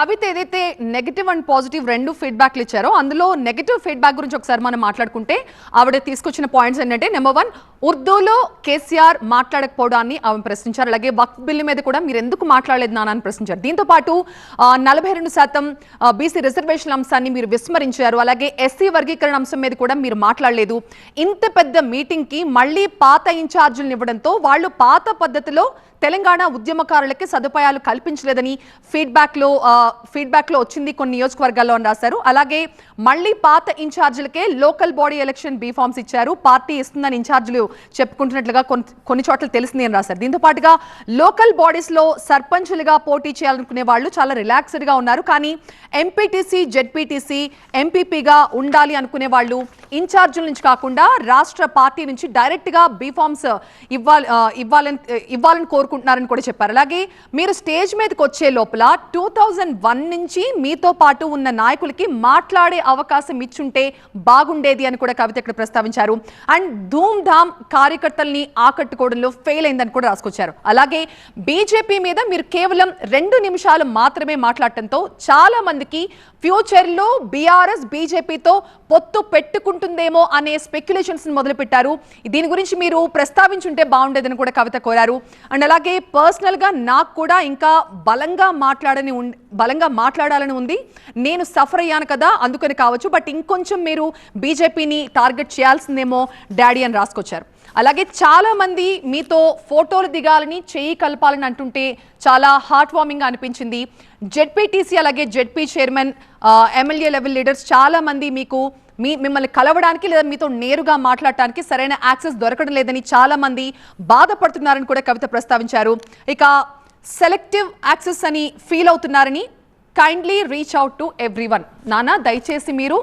కవిత ఏదైతే negative and positive రెండు ఫీడ్బ్యాక్లు ఇచ్చారో అందులో నెగిటివ్ ఫీడ్బ్యాక్ గురించి ఒకసారి మనం మాట్లాడుకుంటే ఆవిడ తీసుకొచ్చిన పాయింట్స్ ఏంటంటే నెంబర్ వన్ ఉర్దూలో కేసీఆర్ మాట్లాడకపోవడాన్ని ఆమె ప్రశ్నించారు. అలాగే వక్ఫ్ బిల్లు మీద కూడా మీరు ఎందుకు మాట్లాడలేదు నాన్న అని ప్రశ్నించారు. దీంతో పాటు నలభై రెండు శాతం బీసీ రిజర్వేషన్ అంశాన్ని మీరు విస్మరించారు. అలాగే ఎస్సీ వర్గీకరణ అంశం మీద కూడా మీరు మాట్లాడలేదు. ఇంత పెద్ద మీటింగ్కి మళ్ళీ పాత ఇన్ఛార్జీలను ఇవ్వడంతో వాళ్ళు పాత పద్ధతిలో తెలంగాణ ఉద్యమకారులకి సదుపాయాలు కల్పించలేదని ఫీడ్బ్యాక్లో ఫీడ్బ్యాక్లో వచ్చింది కొన్ని నియోజకవర్గాల్లో అని రాశారు. అలాగే మళ్ళీ పాత ఇన్ఛార్జీలకే local body election B forms ఇచ్చారు. పార్టీ ఇస్తుందని ఇన్ఛార్జీలు చెప్పుకుంటున్నట్లుగా కొన్ని కొన్ని చోట్ల తెలిసింది అని రాశారు దీంతో పాటుగా లోకల్ బాడీస్లో సర్పంచులుగా పోటీ చేయాలనుకునే వాళ్ళు చాలా రిలాక్స్డ్గా ఉన్నారు. కానీ ఎంపీటీసీ జెడ్పీటీసీ ఎంపీపీగా ఉండాలి అనుకునే వాళ్ళు ఇన్ఛార్జీల నుంచి కాకుండా రాష్ట్ర పార్టీ నుంచి డైరెక్ట్గా బీఫామ్స్ ఇవ్వాలి ఇవ్వాలని ఇవ్వాలని కోరుకుంటున్నారని కూడా చెప్పారు. అలాగే మీరు స్టేజ్ మీదకి వచ్చే లోపల టూ థౌజండ్ వన్ నుంచి మీతో పాటు ఉన్న నాయకులకి మాట్లాడే అవకాశం ఇచ్చుంటే బాగుండేది అని కూడా కవిత ఇక్కడ ప్రస్తావించారు. అండ్ ధూమ్ ధామ్ కార్యకర్తల్ని ఆకట్టుకోవడంలో ఫెయిల్ అయిందని కూడా రాసుకొచ్చారు. అలాగే బీజేపీ మీద మీరు కేవలం రెండు నిమిషాలు మాత్రమే మాట్లాడటంతో చాలా మందికి ఫ్యూచర్లో బీఆర్ఎస్ బీజేపీతో పొత్తు పెట్టుకుంటుందేమో అనే స్పెక్యులేషన్స్ మొదలుపెట్టారు. దీని గురించి మీరు ప్రస్తావించుంటే బాగుండేదని కూడా కవిత కోరారు. అండ్ అలాగే పర్సనల్గా నాకు కూడా ఇంకా బలంగా మాట్లాడని ఉం- బలంగా మాట్లాడాలని ఉంది. నేను సఫర్ అయ్యాను కదా అందుకని కావచ్చు. బట్ ఇంకొంచెం మీరు బీజేపీని టార్గెట్ చేయాల్సిందేమో డాడీ అని రాసుకొచ్చారు. అలాగే చాలా మంది మీతో ఫోటోలు దిగాలని చేయి కలపాలని అంటుంటే చాలా హార్ట్ వార్మింగ్ అనిపించింది. జెడ్పీటీసీ అలాగే ZP chairman MLA level leaders చాలా మంది మీకు మీ మిమ్మల్ని కలవడానికి లేదా మీతో నేరుగా మాట్లాడటానికి సరైన యాక్సెస్ దొరకడం లేదని చాలా మంది బాధపడుతున్నారని కూడా కవిత ప్రస్తావించారు. ఇక సెలెక్టివ్ యాక్సెస్ అని ఫీల్ అవుతున్నారని kindly reach out to everyone నానా దయచేసి మీరు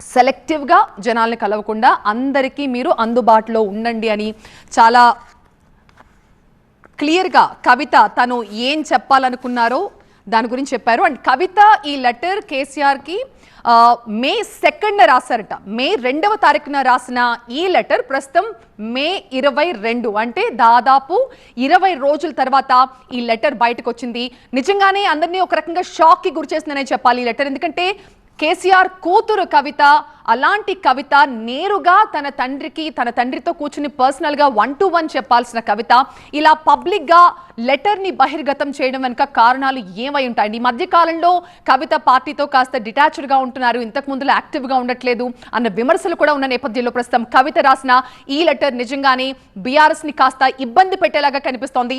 సెలెక్టివ్గా జనాల్ని కలవకుండా అందరికీ మీరు అందుబాటులో ఉండండి అని చాలా క్లియర్గా కవిత తను ఏం చెప్పాలనుకున్నారో దాని గురించి చెప్పారు. అండ్ కవిత ఈ లెటర్ కేసీఆర్కి మే సెకండ్ రాశారట. మే రెండవ తారీఖున రాసిన ఈ లెటర్ ప్రస్తుతం మే ఇరవై రెండు. అంటే దాదాపు ఇరవై రోజుల తర్వాత ఈ లెటర్ బయటకు వచ్చింది నిజంగానే అందరినీ ఒక రకంగా షాక్కి గురి చేసిందనే చెప్పాలి ఈ లెటర్. ఎందుకంటే కేసీఆర్ కూతురు కవిత అలాంటి కవిత నేరుగా తన తండ్రికి తన తండ్రితో కూర్చుని పర్సనల్గా వన్ టు వన్ చెప్పాల్సిన కవిత. ఇలా పబ్లిక్గా లెటర్ని బహిర్గతం చేయడం వెనుక కారణాలు ఏమై ఉంటాయండి? ఈ మధ్యకాలంలో కవిత పార్టీతో కాస్త డిటాచ్డ్గా ఉంటున్నారు. ఇంతకు ముందులో యాక్టివ్గా ఉండట్లేదు అన్న విమర్శలు కూడా ఉన్న నేపథ్యంలో ప్రస్తుతం కవిత రాసిన ఈ లెటర్ నిజంగానే బీఆర్ఎస్ని కాస్త ఇబ్బంది పెట్టేలాగా కనిపిస్తోంది.